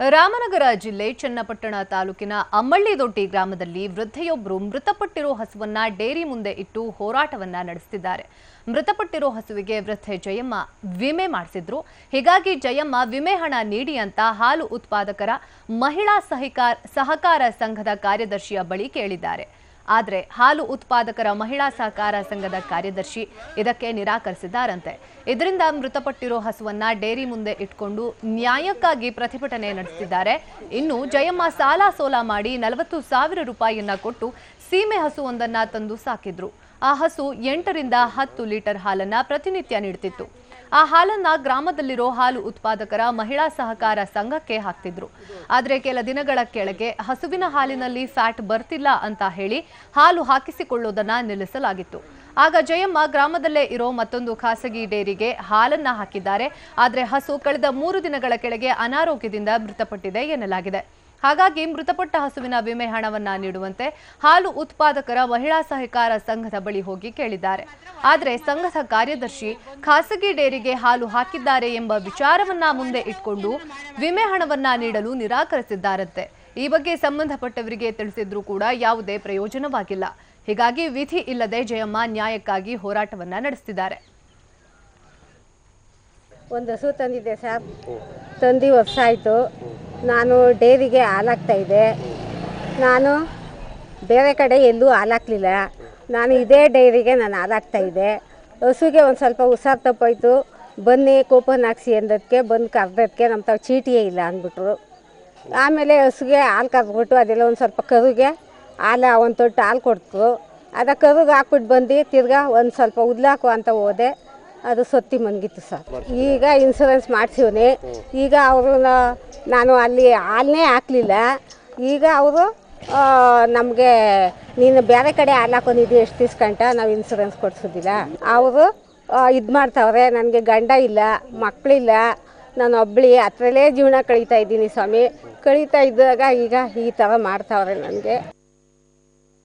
ರಾಮನಗರ ಜಿಲ್ಲೆ ಚನ್ನಪಟ್ಟಣ ತಾಲೂಕಿನ ಅಮ್ಮಳ್ಳಿದೊಡ್ಡಿ ಗ್ರಾಮದಲ್ಲಿ ವೃದ್ಧೆಯೊಬ್ಬರು ಮೃತಪಟ್ಟಿರೋ ಹಸುವನ್ನ ಡೇರಿ ಮುಂದೆ ಇಟ್ಟು ಹೋರಾಟವನ್ನ ನಡೆಸುತ್ತಿದ್ದಾರೆ ಮೃತಪಟ್ಟಿರೋ ಹಸುವಿಗೆ ವೃದ್ಧೆ ಜಯಮ್ಮ ವಿಮೆ ಮಾಡಿಸಿದ್ರು. ಹೀಗಾಗಿ ಜಯಮ್ಮ ವಿಮೆ ಹಣ ನೀಡಿ ಅಂತ ಹಾಲು ಉತ್ಪಾದಕರ ಮಹಿಳಾ ಸಹಕಾರ ಸಹಕಾರ ಸಂಘದ ಕಾರ್ಯದರ್ಶಿಯ ಬಳಿ ಕೇಳಿದ್ದಾರೆ. ಆದರೆ ಹಾಲು ಉತ್ಪಾದಕರ ಮಹಿಳಾ ಸಹಕಾರ ಸಂಘದ ಕಾರ್ಯದರ್ಶಿ ಇದಕ್ಕೆ ನಿರಾಕರಿಸಿದ್ದಾರಂತೆ. ಇದರಿಂದ ಮೃತಪಟ್ಟಿರೋ ಹಸುವನ್ನ ಡೇರಿ ಮುಂದೆ ಇಟ್ಕೊಂಡು ನ್ಯಾಯಕ್ಕಾಗಿ ಪ್ರತಿಭಟನೆ ನಡೆಸಿದ್ದಾರೆ. ಇನ್ನು ಜಯಮ್ಮ ಸಾಲ ಸೋಲ ಮಾಡಿ ನಲವತ್ತು ಸಾವಿರ ರೂಪಾಯಿಯನ್ನ ಕೊಟ್ಟು ಸೀಮೆ ಹಸುವೊಂದನ್ನ ತಂದು ಸಾಕಿದ್ರು. ಆ ಹಸು ಎಂಟರಿಂದ ಹತ್ತು ಲೀಟರ್ ಹಾಲನ್ನ ಪ್ರತಿನಿತ್ಯ ನೀಡುತ್ತಿತ್ತು ಆ ಹಾಲನ್ನ ಗ್ರಾಮದಲ್ಲಿರೋ ಹಾಲು ಉತ್ಪಾದಕರ ಮಹಿಳಾ ಸಹಕಾರ ಸಂಘಕ್ಕೆ ಹಾಕ್ತಿದ್ರು. ಆದ್ರೆ ಕೆಲ ದಿನಗಳ ಕೆಳಗೆ ಹಸುವಿನ ಹಾಲಿನಲ್ಲಿ ಫ್ಯಾಟ್ ಬರ್ತಿಲ್ಲ ಅಂತ ಹೇಳಿ ಹಾಲು ಹಾಕಿಸಿಕೊಳ್ಳೋದನ್ನ ನಿಲ್ಲಿಸಲಾಗಿತ್ತು. ಆಗ ಜಯಮ್ಮ ಗ್ರಾಮದಲ್ಲೇ ಇರೋ ಮತ್ತೊಂದು ಖಾಸಗಿ ಡೇರಿಗೆ ಹಾಲನ್ನ ಹಾಕಿದ್ದಾರೆ. ಆದ್ರೆ ಹಸು ಕಳೆದ ಮೂರು ದಿನಗಳ ಕೆಳಗೆ ಅನಾರೋಗ್ಯದಿಂದ ಮೃತಪಟ್ಟಿದೆ ಎನ್ನಲಾಗಿದೆ. ಹಾಗಾಗಿ ಮೃತಪಟ್ಟ ಹಸುವಿನ ವಿಮೆ ಹಣವನ್ನ ನೀಡುವಂತೆ ಹಾಲು ಉತ್ಪಾದಕರ ಮಹಿಳಾ ಸಹಕಾರ ಸಂಘದ ಬಳಿ ಹೋಗಿ ಕೇಳಿದ್ದಾರೆ. ಆದರೆ ಸಂಘದ ಕಾರ್ಯದರ್ಶಿ ಖಾಸಗಿ ಡೇರಿಗೆ ಹಾಲು ಹಾಕಿದ್ದಾರೆ ಎಂಬ ವಿಚಾರವನ್ನ ಮುಂದೆ ಇಟ್ಕೊಂಡು ವಿಮೆ ಹಣವನ್ನ ನೀಡಲು ನಿರಾಕರಿಸಿದ್ದಾರಂತೆ. ಈ ಬಗ್ಗೆ ಸಂಬಂಧಪಟ್ಟವರಿಗೆ ತಿಳಿಸಿದ್ರೂ ಕೂಡ ಯಾವುದೇ ಪ್ರಯೋಜನವಾಗಿಲ್ಲ. ಹೀಗಾಗಿ ವಿಧಿ ಇಲ್ಲದೆ ಜಯಮ್ಮ ನ್ಯಾಯಕ್ಕಾಗಿ ಹೋರಾಟವನ್ನ ನಡೆಸಿದ್ದಾರೆ ಒಂದು ಹಸು ತಂದಿದ್ದೆ ಸರ್. ತಂದು ವರ್ಷ ಆಯಿತು ನಾನು ಡೈರಿಗೆ ಹಾಲಾಗ್ತಾ ಇದ್ದೆ. ನಾನು ಬೇರೆ ಕಡೆ ಎಲ್ಲೂ ಹಾಲಾಕ್ಲಿಲ್ಲ ನಾನು ಇದೇ ಡೈರಿಗೆ ನಾನು ಹಾಲಾಗ್ತಾ ಇದ್ದೆ. ಹಸುಗೆ ಒಂದು ಸ್ವಲ್ಪ ಹುಷಾರು ತಪ್ಪಾಯಿತು. ಬನ್ನಿ, ಕೂಪನ್ ಹಾಕ್ಸಿ ಅಂದದಕ್ಕೆ ಬಂದು ಕರೆದಕ್ಕೆ ನಮ್ಮ ತಾವು ಚೀಟಿಯೇ ಇಲ್ಲ ಅಂದ್ಬಿಟ್ರು. ಆಮೇಲೆ ಹಸುಗೆ ಹಾಲು ಕರೆದ್ಬಿಟ್ಟು ಅದೆಲ್ಲ ಒಂದು ಸ್ವಲ್ಪ ಕರುಗೆ ಹಾಲು, ಒಂದು ತೊಟ್ಟು ಹಾಲು ಕೊಡ್ತು ಅದ ಕರುಗೆ ಹಾಕ್ಬಿಟ್ಟು ಬಂದು ತಿರ್ಗಾ ಒಂದು ಸ್ವಲ್ಪ ಉದ್ಲಾಕು ಅಂತ ಹೋದೆ. ಅದು ಸೊತ್ತಿ ಮನ್ಗಿತ್ತು ಸರ್. ಈಗ ಇನ್ಸೂರೆನ್ಸ್ ಮಾಡ್ಸಿವ್ನಿ. ಈಗ ಅವರು ನಾನು ಅಲ್ಲಿ ಹಾಲನ್ನೇ ಹಾಕಲಿಲ್ಲ. ಈಗ ಅವರು ನಮಗೆ ನೀನು ಬೇರೆ ಕಡೆ ಹಾಲು ಹಾಕೊಂಡಿದ್ದು ಎಷ್ಟು ದಿಸ್ಕಂಟ ನಾವು ಇನ್ಸೂರೆನ್ಸ್ ಕೊಡ್ಸೋದಿಲ್ಲ. ಅವರು ಇದು ಮಾಡ್ತಾವ್ರೆ, ನನಗೆ ಗಂಡ ಇಲ್ಲ ಮಕ್ಕಳಿಲ್ಲ ನಾನು ಒಬ್ಬಳಿ ಹತ್ರಲ್ಲೇ ಜೀವನ ಕಳೀತಾ ಇದ್ದೀನಿ ಸ್ವಾಮಿ. ಕಳೀತಾ ಇದ್ದಾಗ ಈಗ ಈ ಥರ ಮಾಡ್ತಾವ್ರೆ ನನಗೆ.